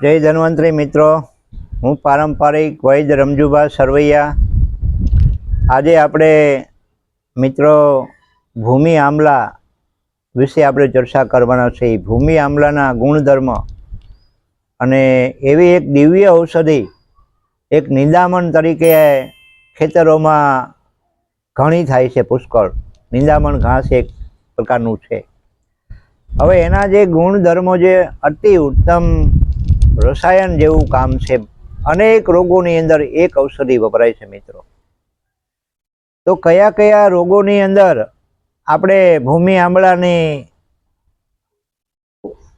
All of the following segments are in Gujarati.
જય ધન્વંતરી મિત્રો. હું પારંપરિક વૈદ રમજુભા સરવૈયા. આજે આપણે મિત્રો ભૂમિ આમલા વિશે આપણે ચર્ચા કરવાના છે. ભૂમિ આમલાના ગુણધર્મ અને એવી એક દિવ્ય ઔષધિ, એક નિંદામણ તરીકે ખેતરોમાં ઘણી થાય છે પુષ્કળ. નિંદામણ ઘાસ એક પ્રકારનું છે. હવે એના જે ગુણધર્મો જે અતિ ઉત્તમ રસાયણ જેવું કામ છે. અનેક રોગોની અંદર એક ઔષધિ વપરાય છે મિત્રો. તો કયા કયા રોગોની અંદર આપણે ભૂમિ આંબળાની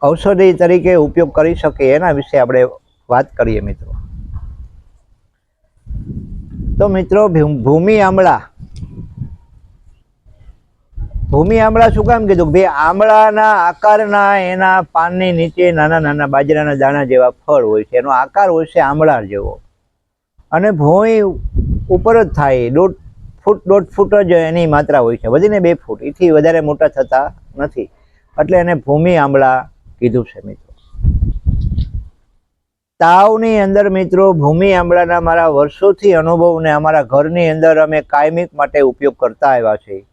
ઔષધિ તરીકે ઉપયોગ કરી શકીએ એના વિશે આપણે વાત કરીએ મિત્રો. તો મિત્રો ભૂમિ આંબળા ભૂમિ આંબળા શું કામ કીધું ભાઈ આમળાના આકારના એના પાનની નીચે નાના નાના બાજરાના દાણા જેવા ફળ હોય છે. એનો આકાર હોય છે આમળા જેવો. અને ભોંય ઉપર જ થાય, દોઢ ફૂટ દોઢ ફૂટ જ એની માત્રા હોય છે. વધીને બે ફૂટ. એથી વધારે મોટા થતા નથી. એટલે એને ભૂમિ આંબળા કીધું છે મિત્રો. તાવની અંદર મિત્રો, ભૂમિ આંબળાના મારા વર્ષોથી અનુભવને અમારા ઘરની અંદર અમે કાયમિક માટે ઉપયોગ કરતા આવ્યા છીએ.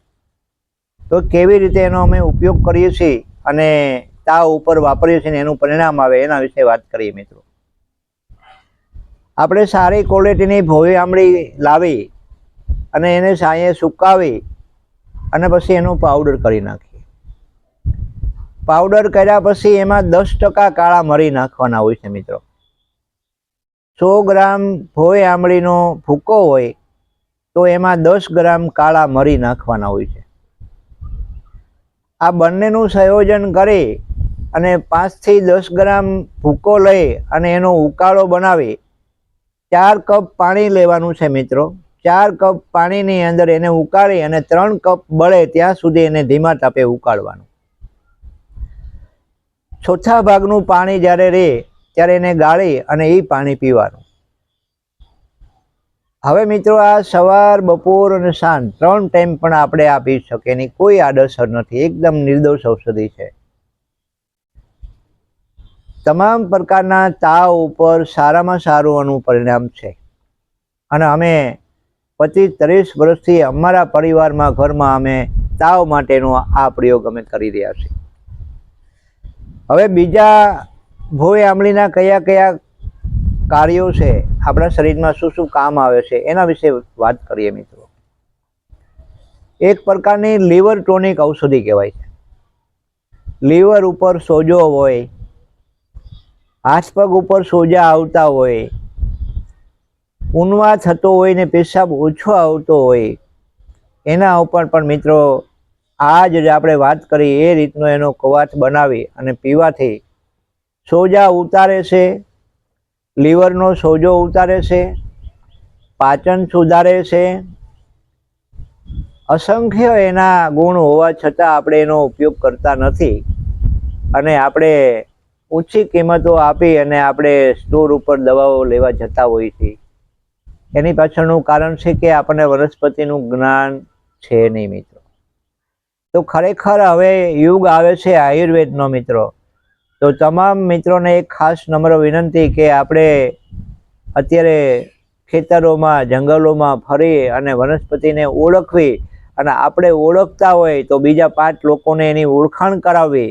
તો કેવી રીતે એનો અમે ઉપયોગ કરીએ છીએ અને તાવ ઉપર વાપરીએ છીએ એનું પરિણામ આવે એના વિશે વાત કરીએ મિત્રો. આપણે સારી ક્વોલિટીની ભોવી આમળી લાવી અને એને સાંયે સુકાવી અને પછી એનો પાવડર કરી નાખીએ. પાવડર કર્યા પછી એમાં દસ ટકા કાળા મરી નાખવાના હોય છે મિત્રો. સો ગ્રામ ભોય આમળીનો ભૂકો હોય તો એમાં દસ ગ્રામ કાળા મરી નાખવાના હોય છે. આ બંનેનું સંયોજન કરી અને પાંચથી દસ ગ્રામ ભૂકો લઈ અને એનો ઉકાળો બનાવી ચાર કપ પાણી લેવાનું છે મિત્રો. ચાર કપ પાણીની અંદર એને ઉકાળી અને ત્રણ કપ બળે ત્યાં સુધી એને ધીમા તાપે ઉકાળવાનું. ચોથા ભાગનું પાણી જ્યારે રહે ત્યારે એને ગાળી અને એ પાણી પીવાનું. હવે મિત્રો, આ સવાર, બપોર અને સાંજ ત્રણ ટાઈમ પણ આપણે આપી શકીએ એની કોઈ આડઅસર નથી. એકદમ નિર્દોષ ઔષધિ છે. તમામ પ્રકારના તાવ ઉપર સારામાં સારું આનું પરિણામ છે. અને અમે પચીસ, ત્રીસ વર્ષથી અમારા પરિવારમાં, ઘરમાં અમે તાવ માટેનો આ પ્રયોગ અમે કરી રહ્યા છીએ. હવે બીજા ભોય આંબળીના કયા કયા કાર્યો છે, આપણા શરીરમાં શું શું કામ આવે છે, એના વિશે વાત કરીએ મિત્રો. એક પ્રકારની લીવર ટોનિક ઔષધિ કહેવાય છે. લીવર ઉપર સોજો હોય હાથ ઉપર સોજા આવતા હોય, ઊનવા થતો હોય ને પેશાબ ઓછો આવતો હોય, એના ઉપર પણ મિત્રો આ જ આપણે વાત કરી એ રીતનો એનો કવાટ બનાવી અને પીવાથી સોજા ઉતારે છે લીવરનો સોજો ઉતારે છે, પાચન સુધારે છે. અસંખ્ય એના ગુણ હોવા છતાં આપણે એનો ઉપયોગ કરતા નથી અને આપણે ઓછી કિંમતો આપી અને આપણે સ્ટોર ઉપર દવાઓ લેવા જતા હોઈએ છીએ. એની પાછળનું કારણ છે કે આપણને વનસ્પતિનું જ્ઞાન છે નહીં મિત્રો. તો ખરેખર હવે યુગ આવે છે આયુર્વેદનો મિત્રો. તો તમામ મિત્રોને એક ખાસ નમ્ર વિનંતી કે આપણે અત્યારે ખેતરોમાં, જંગલોમાં ફરી અને વનસ્પતિને ઓળખવી અને આપણે ઓળખતા હોય તો બીજા પાંચ લોકોને એની ઓળખાણ કરાવવી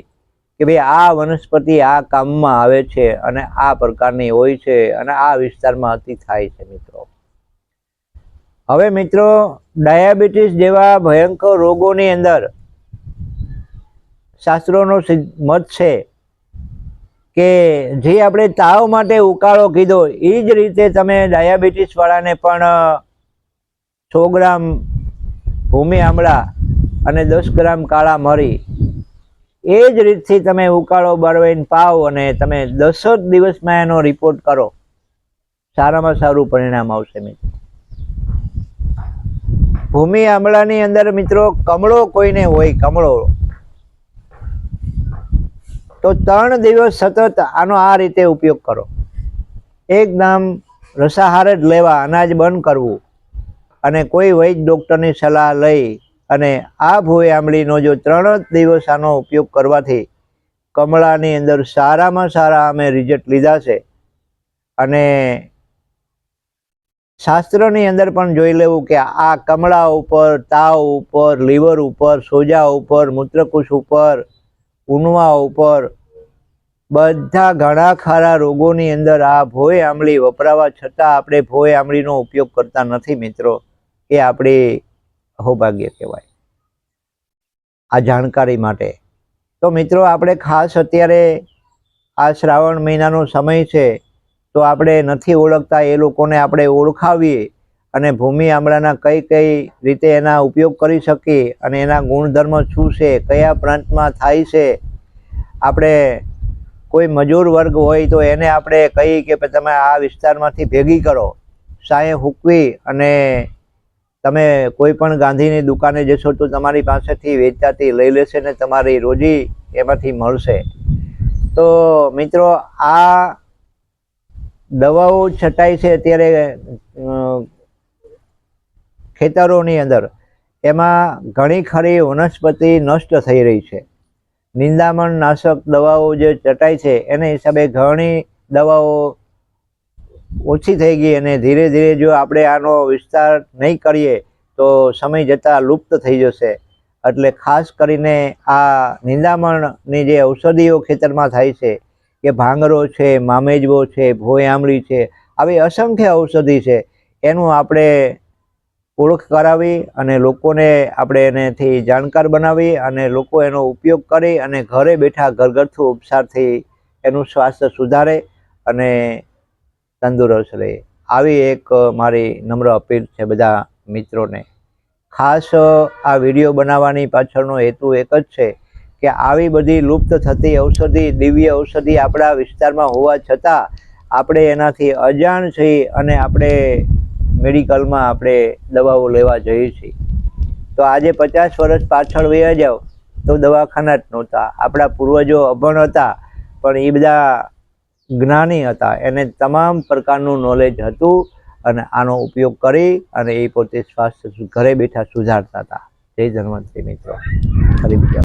કે ભાઈ આ વનસ્પતિ આ કામમાં આવે છે અને આ પ્રકારની હોય છે અને આ વિસ્તારમાં અતિ થાય છે મિત્રો. હવે મિત્રો, ડાયાબિટીસ જેવા ભયંકર રોગોની અંદર શાસ્ત્રોનો મત છે કે જે આપણે તાવ માટે ઉકાળો કીધો એ જ રીતે તમે ડાયાબિટીસ વાળાને પણ સો ગ્રામ ભૂમિ આમળા અને દસ ગ્રામ કાળા મરી, એ જ રીતથી તમે ઉકાળો બળવાઈને પાવ અને તમે દસ જ દિવસમાં એનો રિપોર્ટ કરો. સારામાં સારું પરિણામ આવશે મિત્રો. ભૂમિ આમળાની અંદર મિત્રો કમળો કોઈને હોય, કમળો તો ત્રણ દિવસ સતત આનો આ રીતે ઉપયોગ કરો. એકદમ રસાહાર જ લેવા, અનાજ બંધ કરવું. અને કોઈ વૈદ ડૉક્ટરની સલાહ લઈ અને આ ભોય આંબળીનો જો ત્રણ જ દિવસ આનો ઉપયોગ કરવાથી કમળાની અંદર સારામાં સારા અમે રિઝલ્ટ લીધા છે. અને શાસ્ત્રની અંદર પણ જોઈ લેવું કે આ કમળા ઉપર, તાવ ઉપર, લીવર ઉપર, સોજા ઉપર, મૂત્રકુશ ઉપર ઉનવા ઉપર બધા ઘણા ખરા રોગોની અંદર આ ભોય આમળી વપરાવા છતાં આપણે ભોય આમળીનો ઉપયોગ કરતા નથી મિત્રો. એ આપણે અહોભાગ્ય કહેવાય. આ જાણકારી માટે. તો મિત્રો આપણે ખાસ અત્યારે આ શ્રાવણ મહિનાનો સમય છે. તો આપણે નથી ઓળખતા એ લોકોને આપણે ઓળખાવીએ. અને ભૂમિ આમળાના કઈ કઈ રીતે એના ઉપયોગ કરી શકીએ અને એના ગુણધર્મ શું છે, કયા પ્રાંતમાં થાય છે, આપણે કોઈ મજૂર વર્ગ હોય તો એને આપણે કહીએ કે તમે આ વિસ્તારમાંથી ભેગી કરો. સાંયે હૂકવી અને તમે કોઈ પણ ગાંધીની દુકાને જશો તો તમારી પાસેથી વેચાતી લઈ લેશે ને તમારી રોજી એમાંથી મળશે. તો મિત્રો, આ દવાઓ છટાય છે, અત્યારે ખેતરોની અંદર એમાં ઘણી ખરી વનસ્પતિ નષ્ટ થઈ રહી છે. નિંદામણ નાશક દવાઓ જે ચટાય છે, એને હિસાબે ઘણી દવાઓ ઓછી થઈ ગઈ અને ધીરે ધીરે જો આપણે આનો વિસ્તાર નહીં કરીએ, તો સમય જતાં લુપ્ત થઈ જશે. એટલે ખાસ કરીને આ નિંદામણની જે ઔષધિઓ ખેતરમાં થાય છે, કે ભાંગરો છે, મામેજવો છે ભોય આમળી છે, આવી અસંખ્ય ઔષધિ છે, એનું આપણે ઓળખ કરાવી અને લોકોને આપણે એનેથી જાણકાર બનાવી અને લોકો એનો ઉપયોગ કરી અને ઘરે બેઠા ઘરગથ્થુ ઉપચારથી એનું સ્વાસ્થ્ય સુધારે અને તંદુરસ્ત રહે. આવી એક મારી નમ્ર અપીલ છે બધા મિત્રોને. ખાસ આ વીડિયો બનાવવાની પાછળનો હેતુ એક જ છે કે આવી બધી લુપ્ત થતી ઔષધિ, દિવ્ય ઔષધિ આપણા વિસ્તારમાં હોવા છતાં આપણે એનાથી અજાણ છીએ અને આપણે મેડિકલમાં આપણે દવાઓ લેવા જઈએ છીએ. તો આજે પચાસ વર્ષ પાછળ વયા જાઓ, તો દવાખાના જ નહોતા. આપણા પૂર્વજો અભણ હતા, પણ એ બધા જ્ઞાની હતા. એને તમામ પ્રકારનું નોલેજ હતું અને આનો ઉપયોગ કરી અને એ પોતે સ્વાસ્થ્ય ઘરે બેઠા સુધારતા હતા. જય ધન્વંતરી મિત્રો. ફરી બીજા